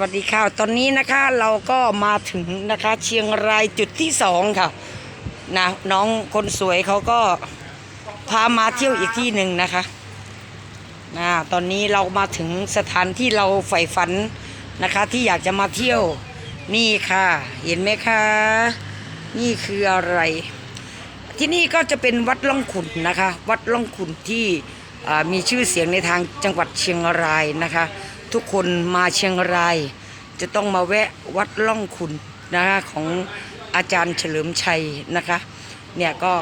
วัสดีค่ะ ตอนนี้นะคะเราก็มาถึงนะคะเชียงรายจุดที่สองค่ะนะน้องคนสวยเขาก็พามาเที่ยวอีกที่หนึ่งนะคะนะตอนนี้เรามาถึงสถานที่เราใฝ่ฝันนะคะที่อยากจะมาเที่ยวนี่ค่ะ เห็นไหมคะนี่คืออะไร ที่นี่ก็จะเป็นวัดล่องขุนนะคะ วัดล่องขุนที่มีชื่อเสียงในทางจังหวัดเชียงรายนะคะ ทุกคนมาเชียงราย จะต้องมาแวะวัดล่องขุนนะคะของอาจารย์เฉลิมชัยนะคะเนี่ยก็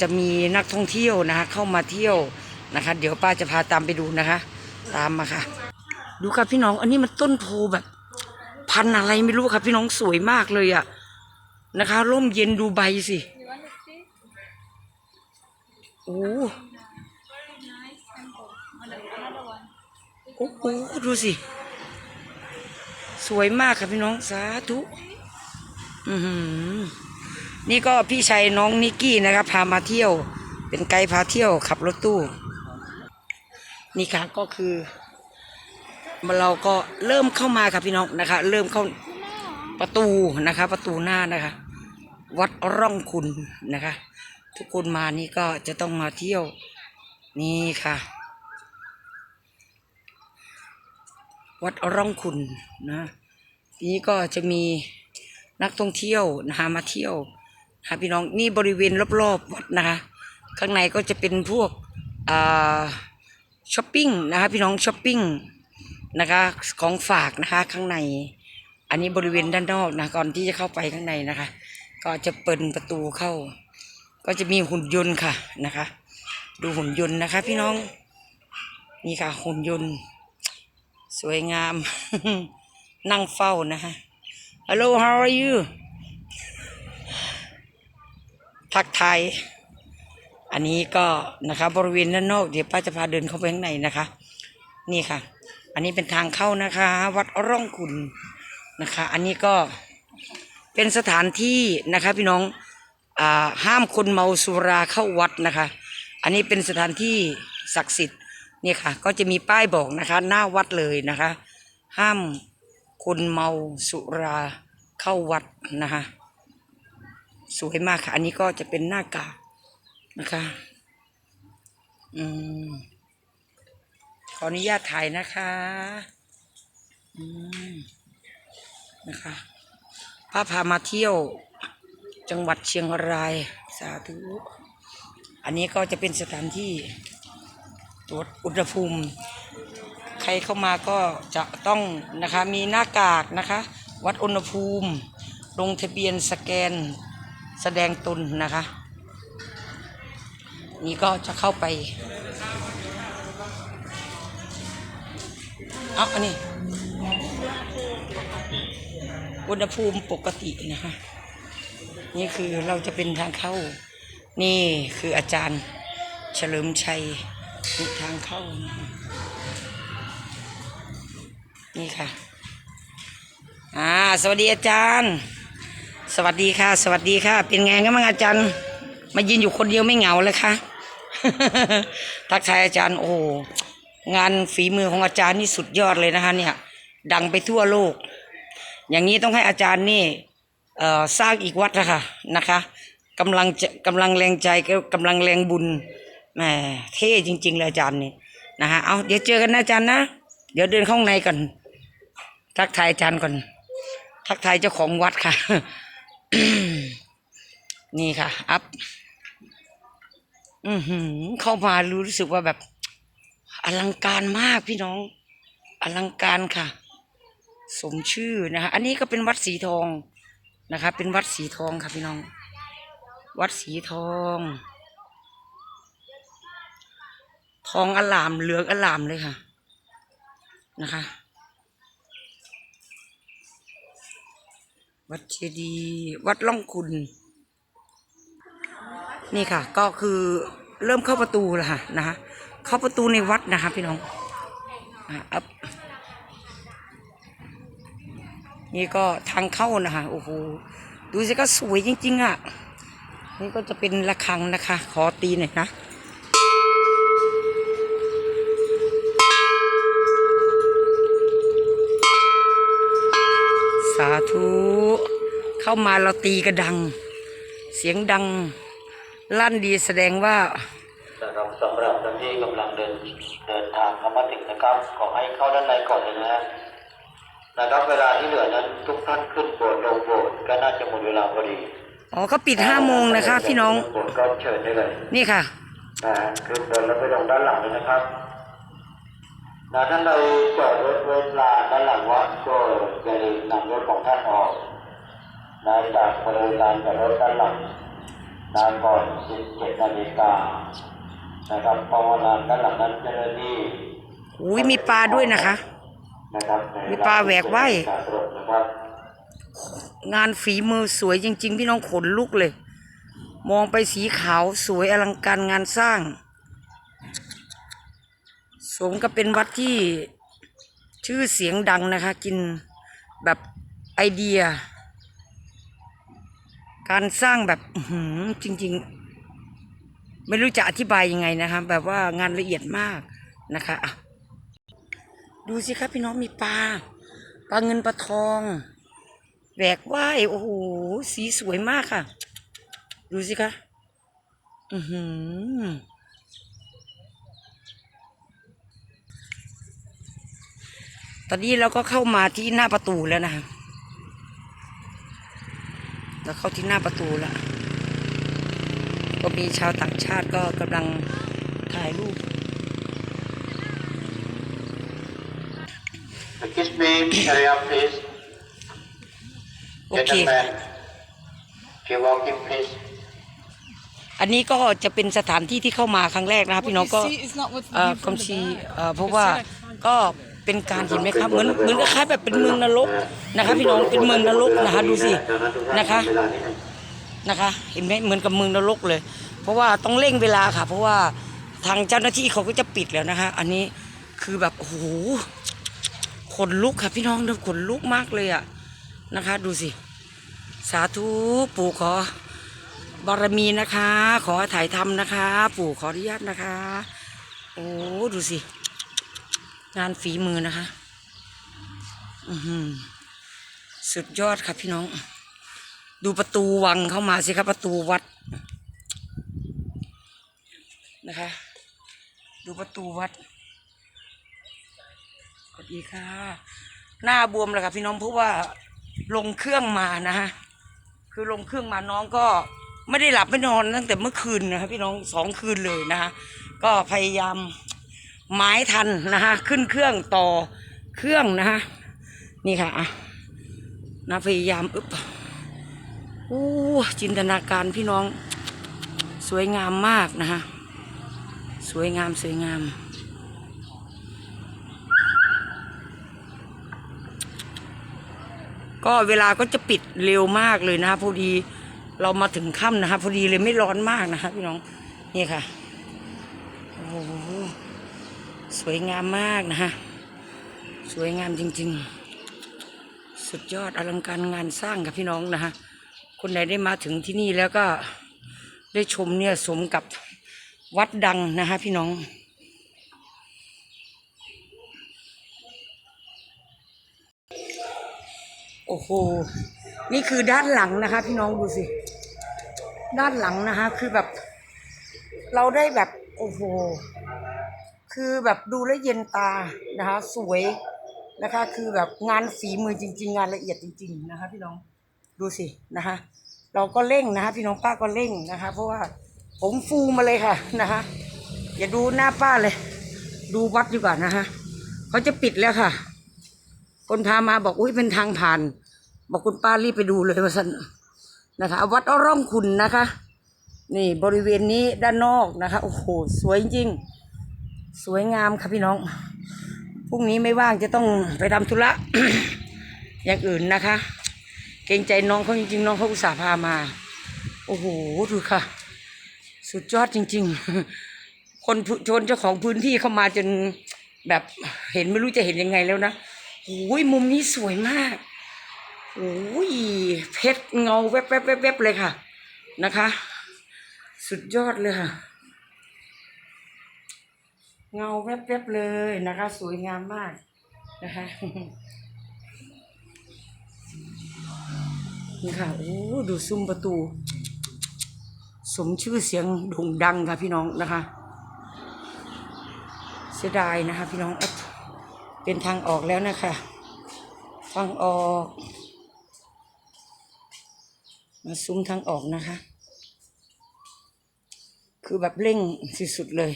จะมีนักท่องเที่ยวนะคะเข้ามาเที่ยวนะคะ เดี๋ยวป้าจะพาตามไปดูนะคะ ตามมาค่ะ ดูค่ะพี่น้อง อันนี้มันต้นโพแบบ พันอะไรไม่รู้ค่ะพี่น้องสวยมากเลยอะนะคะ ร่มเย็นดูใบสิโอ้ โอ้โหดูสิ สวยมากค่ะพี่น้องสาธุอือนี่ก็พี่ชัยน้องนิกกี้นะครับพามาเที่ยว เป็นไกด์พาเที่ยวขับรถตู้ นี่ค่ะก็คือเราก็เริ่มเข้ามาค่ะพี่น้องนะคะ เริ่มเข้าประตูนะคะ ประตูหน้านะคะ วัดร่องคุณนะคะ ทุกคนมานี่ก็จะต้องมาเที่ยวนี่ค่ะ วัดร่องคุณนะทีนี้ก็จะมีนักท่องเที่ยวนะคะมาเที่ยวนะะพี่น้องนี่บริเวณรอบๆวัดนะคะข้างในก็จะเป็นพวกอ่าช้อปปิ้งนะคะพี่น้องช้อปปิ้งนะคะของฝากนะคะข้างใน อันนี้บริเวณด้านนอกนะก่อนที่จะเข้าไปข้างในนะคะ ก็จะเปิดประตูเข้า ก็จะมีหุ่นยนต์ค่ะนะคะ ดูหุ่นยนต์นะคะ พี่น้องนี่ค่ะหุ่นยนต์ สวยงาม นั่งเฝ้านะคะ Hello how are you ทักทายอันนี้ก็นะคะบริเวณด้านนอกเดี๋ยวป้าจะพาเดินเข้าไปข้างในนะคะ นี่ค่ะ อันนี้เป็นทางเข้านะคะ วัดร่องขุนนะคะ อันนี้ก็เป็นสถานที่นะคะพี่น้องอ่าห้ามคนเมาสุราเข้าวัดนะคะ อันนี้เป็นสถานที่ศักดิ์สิทธิ์ เนี่ยค่ะ ก็จะมีป้ายบอกนะคะ หน้าวัดเลยนะคะ ห้ามคนเมาสุราเข้าวัดนะคะ สวยมากค่ะ อันนี้ก็จะเป็นหน้ากากนะคะ อืมขออนุญาตถ่ายนะคะอืมนะคะพาพามาเที่ยวจังหวัดเชียงรายสาธุ อันนี้ก็จะเป็นสถานที่ ตรวจอุณหภูมิ ใครเข้ามาก็จะต้องนะคะมีหน้ากากนะคะ วัดอุณหภูมิ ลงทะเบียนสแกนแสดงตนนะคะ นี่ก็จะเข้าไปเอาอันนี้อุณหภูมิปกตินะคะ นี่คือเราจะเป็นทางเข้า นี่คืออาจารย์เฉลิมชัย นี่ทางเข้านะคะนี่ค่ะ อ่า สวัสดีอาจารย์ สวัสดีค่ะ สวัสดีค่ะ เป็นไงกันบ้างอาจารย์ มายืนอยู่คนเดียวไม่เหงาเลยค่ะ ทักทายอาจารย์ โอ้หงานฝีมือของอาจารย์นี่สุดยอดเลยนะคะเนี่ย ดังไปทั่วโลก อย่างนี้ต้องให้อาจารย์นี่เอ่อสร้างอีกวัดนะคะนะคะกำลังกำลังแรงใจกำลังแรงบุญ แหมเท่จริง ๆ เลยอาจารย์นี่นะฮะเอาเดี๋ยวเจอกันนะอาจารย์นะ เดี๋ยวเดินเข้าข้างในก่อน ทักทายอาจารย์ก่อน ทักทายเจ้าของวัดค่ะ นี่ค่ะ อัพ อือหือ เข้ามารู้สึกว่าแบบ อลังการมากพี่น้อง อลังการค่ะ สมชื่อนะคะอันนี้ก็เป็นวัดสีทองนะคะ เป็นวัดสีทองค่ะพี่น้อง วัดสีทอง ทองอลามเหลืองอลามเลยค่ะ นะคะ วัดเจดีย์วัดล่องคุณ นี่ค่ะ ก็คือเริ่มเข้าประตูแล้วค่ะนะคะเข้าประตูในวัดนะคะพี่น้องอะอัพนี่ก็ทางเข้านะคะโอ้โหดูสิก็สวยจริง ๆ อะ นี่ก็จะเป็นระฆังนะคะ ขอตีหน่อยนะาธุเข้ามาเราตีกระดัง เสียงดังลั่นดีแสดงว่านะครับสำหรับท่านที่กำลังเดินเดินทางเข้ามาถึงนะครับ ขอให้เข้าด้านในก่อนเลยนะฮะนะครับเวลาที่เหลือนั้นทุกท่านขึ้นโบสถ์ลงโบสถ์ก็น่าจะหมดเวลาพอดีอ๋อเขาปิดห้าโมงนะคะ พี่น้องโบสถ์ก็เชิญได้เลย นี่ค่ะนะฮะขึ้นบนแล้วไปลงด้านหลังเลยนะครับ นะท่านใดจอดรถไว้ลานด้านหลังวัดก็อย่าลืมนำรถของท่านออกนะจากบริเวณลานจอดรถด้านหลังนะก่อน17นาฬิกานะครับเพราะว่าลานด้านหลังนั้นเจ้าหน้าที่อุ้ยมีปลาด้วยนะคะ นะครับในมีปลาแหวกว่ายการตรวจนะครับงานฝีมือสวยจริง ๆ พี่น้องขนลุกเลย มองไปสีขาวสวยอลังการงานสร้าง สมกับเป็นวัดที่ชื่อเสียงดังนะคะ กินแบบไอเดีย การสร้างแบบจริง ๆ ไม่รู้จะอธิบายยังไงนะคะ แบบว่างานละเอียดมากนะคะอะดูสิครับพี่น้องมีปลาปลาเงินปลาทองแหวกว่ายโอ้โหสีสวยมากค่ะ ดูสิคะอือหือ ตอนนี้เราก็เข้ามาที่หน้าประตูแล้วนะคะเราเข้าที่หน้าประตูแล้ว ก็มีชาวต่างชาติก็กำลังถ่ายรูป Excuse me, hurry up please. โอเค Gentlemen, if you walk in please. อันนี้ก็จะเป็นสถานที่ที่เข้ามาครั้งแรกนะครับพี่น้องก็ What you see is not what เอ่อ view ค from ม the ชี back. เอ่อเพราะว่าก็ เป็นการเห็นไหมครับเหมือนเหมือนคล้ายๆแบบเป็นเมืองนรกนะคะพี่น้องเป็นเมืองนรกนะคะดูสินะคะนะคะ เห็นไหมเหมือนกับเมืองนรกเลย เพราะว่าต้องเร่งเวลาค่ะ เพราะว่าทางเจ้าหน้าที่เขาก็จะปิดแล้วนะคะ อันนี้คือแบบโอ้โหขนลุกค่ะพี่น้องดูขนลุกมากเลยอะนะคะ ดูสิ สาธุปู่ขอบารมีนะคะ ขอถ่ายทำนะคะ ปู่ขออนุญาตนะคะ โอ้ดูสิ งานฝีมือนะคะ อือหือสุดยอดครับพี่น้อง ดูประตูวังเข้ามาสิครับประตูวัดนะคะ ดูประตูวัดสวัสดีค่ะ หน้าบวมเลยครับพี่น้องเพราะว่าลงเครื่องมานะฮะคือลงเครื่องมาน้องก็ไม่ได้หลับไม่นอนตั้งแต่เมื่อคืนนะครับพี่น้องสองคืนเลยนะฮะก็พยายาม ไม้ทันนะฮะขึ้นเครื่องต่อเครื่องนะฮะนี่ค่ะนะพยายามอึบโอ้จินตนาการพี่น้องสวยงามมากนะฮะสวยงามสวยงามก็เวลาก็จะปิดเร็วมากเลยนะคะพอดีเรามาถึงค่ำนะคะพอดีเลยไม่ร้อนมากนะคะพี่น้องนี่ค่ะโอ้ สวยงามมากนะฮะ สวยงามจริง ๆ สุดยอดอลังการงานสร้างกับพี่น้องนะฮะ คนไหนได้มาถึงที่นี่แล้วก็ได้ชมเนี่ยสมกับวัดดังนะคะพี่น้องโอ้โห นี่คือด้านหลังนะคะ พี่น้องดูสิ ด้านหลังนะคะ คือแบบ เราได้แบบ โอ้โห คือแบบดูแลวเย็นตานะคะ สวยนะคะ คือแบบงานฝีมือจริง ๆ งานละเอียดจริง ๆ นะคะ พี่น้องดูสินะคะ เราก็เร่งนะคะ พี่น้องป้าก็เร่งนะคะ เพราะว่าผมฟูมาเลยค่ะนะคะ อย่าดูหน้าป้าเลย ดูวัดดีกว่านะคะเขาจะปิดแล้วค่ะ คนพามาบอกอุ้ยเป็นทางผ่าน บอกคุณป้ารีบไปดูเลยว่าสันนะคะ วัดร่องขุนนะคะ นี่บริเวณนี้ด้านนอกนะคะโอ้โหสวยจริง สวยงามค่ะพี่น้อง พรุ่งนี้ไม่ว่างจะต้องไปทำธุระอย่างอื่นนะคะ เกรงใจน้องเขาจริงๆ น้องเขาอุตส่าห์พามา โอ้โหดูค่ะ สุดยอดจริง ๆ คนชนเจ้าของพื้นที่เข้ามาจนแบบเห็นไม่รู้จะเห็นยังไงแล้วนะโอ้ยมุมนี้สวยมากโอ้ยเพชรเงาแวบแวบแวบแวบเลยค่ะนะคะ สุดยอดเลยค่ะ เงาแวบๆเลยนะคะ สวยงามมากนะคะนี่ค่ะโอ้ดูซุ้มประตู สมชื่อเสียงโด่งดังค่ะพี่น้องนะคะ เสียดายนะคะ พี่น้องเป็นทางออกแล้วนะคะทางออกมาซุ้มทางออกนะคะ คือแบบเร่งสุดๆเลย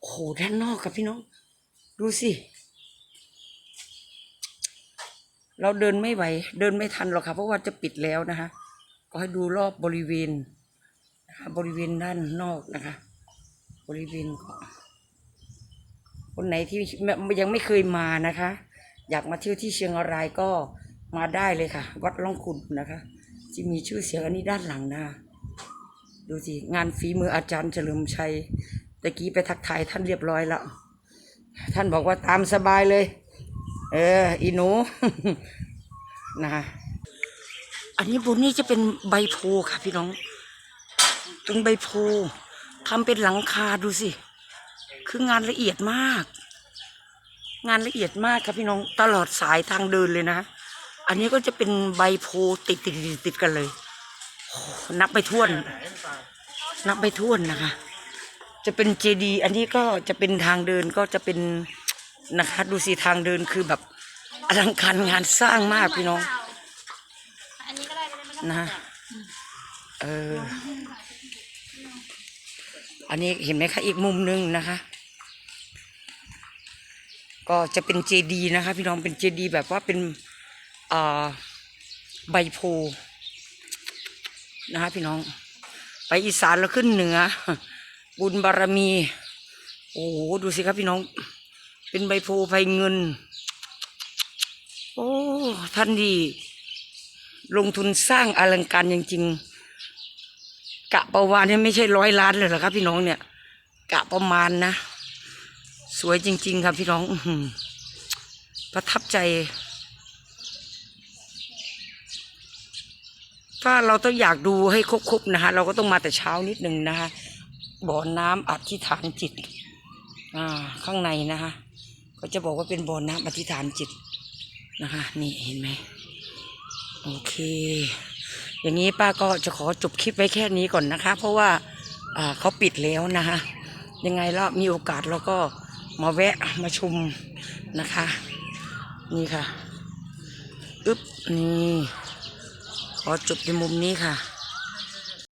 โอ้โหด้านนอกค่ะพี่น้อง ดูสิ เราเดินไม่ไหว เดินไม่ทันหรอกค่ะ เพราะว่าจะปิดแล้วนะคะ ก็ให้ดูรอบบริเวณนะคะบริเวณด้านนอกนะคะ บริเวณก็คนไหนที่ยังไม่เคยมานะคะ อยากมาเที่ยวที่เชียงรายก็มาได้เลยค่ะ วัดล่องขุนนะคะที่มีชื่อเสียงอันนี้ด้านหลังนะคะดูสิ งานฝีมืออาจารย์เฉลิมชัย ตะกี้ไปทักทายท่านเรียบร้อยแล้ว ท่านบอกว่าตามสบายเลย เออ อีหนูนะคะอันนี้บนนี้จะเป็นใบโพค่ะ พี่น้องเป็นใบโพทำเป็นหลังคาดูสิ คืองานละเอียดมาก งานละเอียดมากครับพี่น้อง ตลอดสายทางเดินเลยนะ อันนี้ก็จะเป็นใบโพติดติดติดกันเลย นับไปท่วน นับไปท่วนนะคะ จะเป็นเจดีย์อันนี้ก็จะเป็นทางเดินก็จะเป็นนะคะดูสิทางเดินคือแบบอลังการงานสร้างมากพี่น้องอันนี้ก็ได้ไม่ต้องนะเอออันนี้เห็นไหมคะอีกมุมหนึ่งนะคะ ก็จะเป็นเจดีนะคะ พี่น้องเป็นเจดีแบบว่าเป็นอ่าใบโพธิ์นะคะพี่น้อง ไปอีสานแล้วขึ้นเหนือ บุญบารมี โอ้โหดูสิครับพี่น้อง เป็นใบโพธิ์ใบเงิน โอ้ท่านดีลงทุนสร้างอลังการจริงๆกะประวานเนี่ยไม่ใช่ร้อยล้านเลยหรอครับ พี่น้องเนี่ย กะประมาณนะ สวยจริง ๆ ครับพี่น้องประทับใจ ถ้าเราต้องอยากดูให้ครบๆนะคะเราก็ต้องมาแต่เช้านิดหนึ่งนะคะ บ่อน้ำอธิษฐานจิต อ่า ข้างในนะคะก็จะบอกว่าเป็นบ่อน้ำอธิษฐานจิตนะคะ นี่เห็นไหมโอเค อย่างนี้ป้าก็จะขอจบคลิปไว้แค่นี้ก่อนนะคะ เพราะว่าอ่าเขาปิดแล้วนะคะ ยังไงแล้วมีโอกาสเราก็มาแวะมาชมนะคะ นี่ค่ะ อึ๊บ นี่ ขอจบในมุมนี้ค่ะ